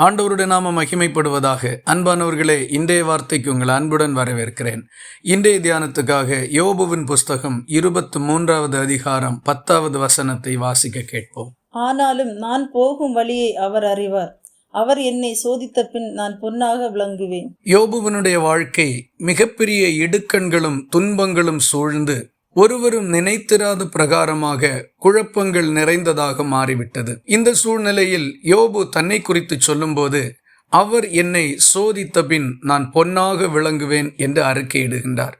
ஆண்டவருடைய நாம மகிமைப்படுவதாக. அன்பானவர்களே இன்றைய வார்த்தைக்கு உங்கள் அன்புடன் வரவேற்கிறேன். இன்றைய தியானத்துக்காக யோபுவின் புஸ்தகம் இருபத்து மூன்றாவது அதிகாரம் பத்தாவது வசனத்தை வாசிக்க கேட்போம். ஆனாலும் நான் போகும் வழியை அவர் அறிவார். அவர் என்னை சோதித்த பின் நான் பொன்னாக விளங்குவேன். யோபுவனுடைய வாழ்க்கை மிகப்பெரிய இடுக்கண்களும் துன்பங்களும் சூழ்ந்து ஒருவரும் நினைத்திராத பிரகாரமாக குழப்பங்கள் நிறைந்ததாக மாறிவிட்டது. இந்த சூழ்நிலையில் யோபு தன்னை குறித்து சொல்லும்போது அவர் என்னை சோதித்த பின் நான் பொன்னாக விளங்குவேன் என்று அறிக்கையிடுகின்றார்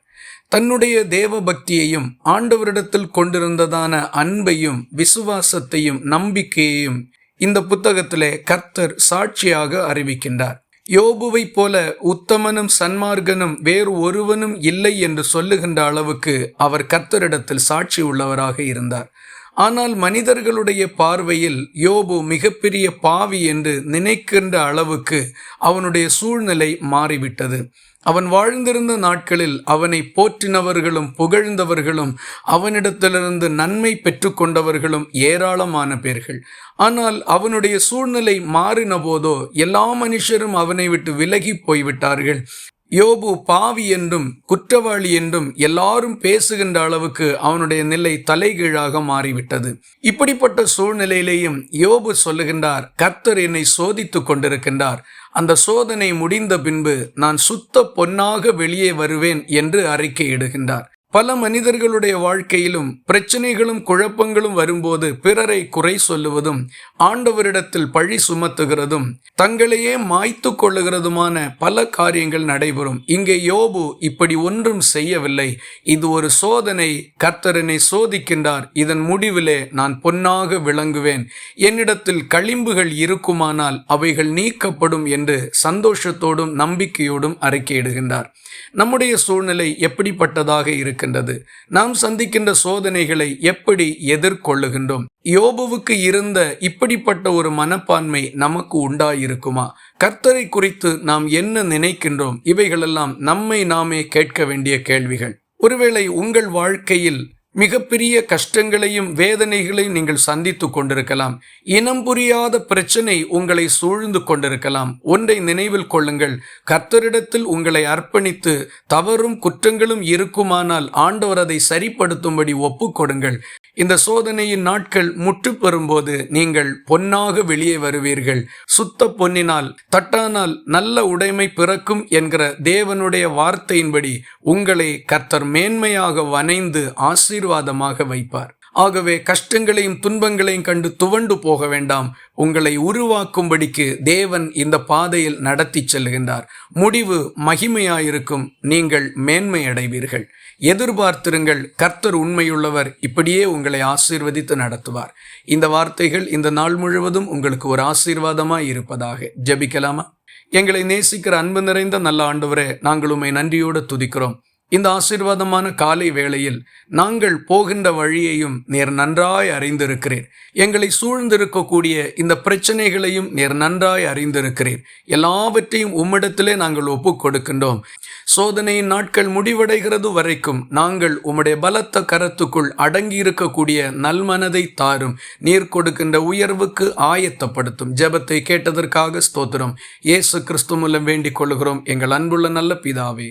தன்னுடைய தேவ பக்தியையும் ஆண்டவரிடத்தில் கொண்டிருந்ததான அன்பையும் விசுவாசத்தையும் நம்பிக்கையையும் இந்த புத்தகத்திலே கர்த்தர் சாட்சியாக அறிவிக்கின்றார். யோபுவைப் போல உத்தமனும் சன்மார்கனும் வேறு ஒருவனும் இல்லை என்று சொல்லுகின்ற அளவுக்கு அவர் கர்த்தரிடத்தில் சாட்சி உள்ளவராக இருந்தார். ஆனால் மனிதர்களுடைய பார்வையில் யோபு மிகப்பெரிய பாவி என்று நினைக்கின்ற அளவுக்கு அவனுடைய சூழ்நிலை மாறிவிட்டது. அவன் வாழ்ந்திருந்த நாட்களில் அவனை போற்றினவர்களும் புகழ்ந்தவர்களும் அவனிடத்திலிருந்து நன்மை பெற்றுக்கொண்டவர்களும் ஏராளமான பேர்கள். ஆனால் அவனுடைய சூழ்நிலை மாறின போதோ எல்லா மனுஷரும் அவனை விட்டு விலகி போய்விட்டார்கள். யோபு பாவி என்றும் குற்றவாளி என்றும் எல்லாரும் பேசுகின்ற அளவுக்கு அவனுடைய நிலை தலைகீழாக மாறிவிட்டது. இப்படிப்பட்ட சூழ்நிலையிலேயும் யோபு சொல்லுகின்றார் கர்த்தர் என்னை சோதித்து கொண்டிருக்கின்றார். அந்த சோதனை முடிந்த பின்பு நான் சுத்த பொன்னாக வெளியே வருவேன் என்று அறிக்கையிடுகின்றார். பல மனிதர்களுடைய வாழ்க்கையிலும் பிரச்சனைகளும் குழப்பங்களும் வரும்போது பிறரை குறை சொல்லுவதும் ஆண்டவரிடத்தில் பழி சுமத்துகிறதும் தங்களையே மாய்த்து கொள்ளுகிறதுமான பல காரியங்கள் நடைபெறும். இங்கே யோபு இப்படி ஒன்றும் செய்யவில்லை. இது ஒரு சோதனை. கர்த்தரனை சோதிக்கின்றார். இதன் முடிவிலே நான் பொன்னாக விளங்குவேன். என்னிடத்தில் களிம்புகள் இருக்குமானால் அவைகள் நீக்கப்படும் என்று சந்தோஷத்தோடும் நம்பிக்கையோடும் அறிக்கையிடுகின்றார். நம்முடைய சூழ்நிலை எப்படிப்பட்டதாக இருக்கும் இருக்கின்றது நாம் சந்திக்கின்ற சோதனைகளை எப்படி எதிர்கொள்ளுகின்றோம்? யோபுவுக்கு இருந்த இப்படிப்பட்ட ஒரு மனப்பான்மை நமக்கு உண்டாயிருக்குமா? கர்த்தரை குறித்து நாம் என்ன நினைக்கின்றோம்? இவைகளெல்லாம் நம்மை நாமே கேட்க வேண்டிய கேள்விகள். ஒருவேளை உங்கள் வாழ்க்கையில் மிகப்பெரிய கஷ்டங்களையும் வேதனைகளையும் நீங்கள் சந்தித்து கொண்டிருக்கலாம். இனம் புரியாத பிரச்சனை உங்களை சூழ்ந்து கொண்டிருக்கலாம். ஒன்றை நினைவில் கொள்ளுங்கள். கர்த்தரிடத்தில் உங்களை அர்ப்பணித்து தவறும் குற்றங்களும் இருக்குமானால் ஆண்டவர் அதை சரிப்படுத்தும்படி ஒப்புக்கொடுங்கள் இந்த சோதனையின் நாட்கள் முற்று பெறும்போது நீங்கள் பொன்னாக வெளியே வருவீர்கள். சுத்த பொன்னினால் தட்டானால் நல்ல உடைமை பிறக்கும் என்கிற தேவனுடைய வார்த்தையின்படி உங்களை கர்த்தர் மேன்மையாக வனைந்து ஆசீர்வாதமாக வைப்பார். ஆகவே கஷ்டங்களையும் துன்பங்களையும் கண்டு துவண்டு போக வேண்டாம். உங்களை உருவாக்கும்படிக்கு தேவன் இந்த பாதையில் நடத்தி செல்கின்றார். முடிவு மகிமையாயிருக்கும். நீங்கள் மேன்மை அடைவீர்கள் எதிர்பார்த்திருங்கள். கர்த்தர் உண்மையுள்ளவர். இப்படியே உங்களை ஆசீர்வதித்து நடத்துவார். இந்த வார்த்தைகள் இந்த நாள் முழுவதும் உங்களுக்கு ஒரு ஆசீர்வாதமாய் இருப்பதாக ஜபிக்கலாமா? எங்களை நேசிக்கிற அன்பு நிறைந்த நல்ல ஆண்டவரே நாங்கள் உண்மை நன்றியோடு துதிக்கிறோம். இந்த ஆசீர்வாதமான காலை வேளையில் நாங்கள் போகின்ற வழியையும் நேர் நன்றாய் அறிந்திருக்கிறேன் எங்களை சூழ்ந்திருக்கக்கூடிய இந்த பிரச்சனைகளையும் நேர் நன்றாய் அறிந்திருக்கிறேன் எல்லாவற்றையும் உம்மிடத்திலே நாங்கள் ஒப்புக் கொடுக்கின்றோம் சோதனையின் நாட்கள் முடிவடைகிறது வரைக்கும் நாங்கள் உம்முடைய பலத்த கரத்துக்குள் அடங்கி இருக்கக்கூடிய நல்மனதை தாரும். நீர் கொடுக்கின்ற உயர்வுக்கு ஆயத்தப்படுத்தும். ஜெபத்தை கேட்டதற்காக ஸ்தோத்திரம். இயேசு கிறிஸ்து மூலம் வேண்டிக் கொள்கிறோம் எங்கள் அன்புள்ள நல்ல பிதாவே.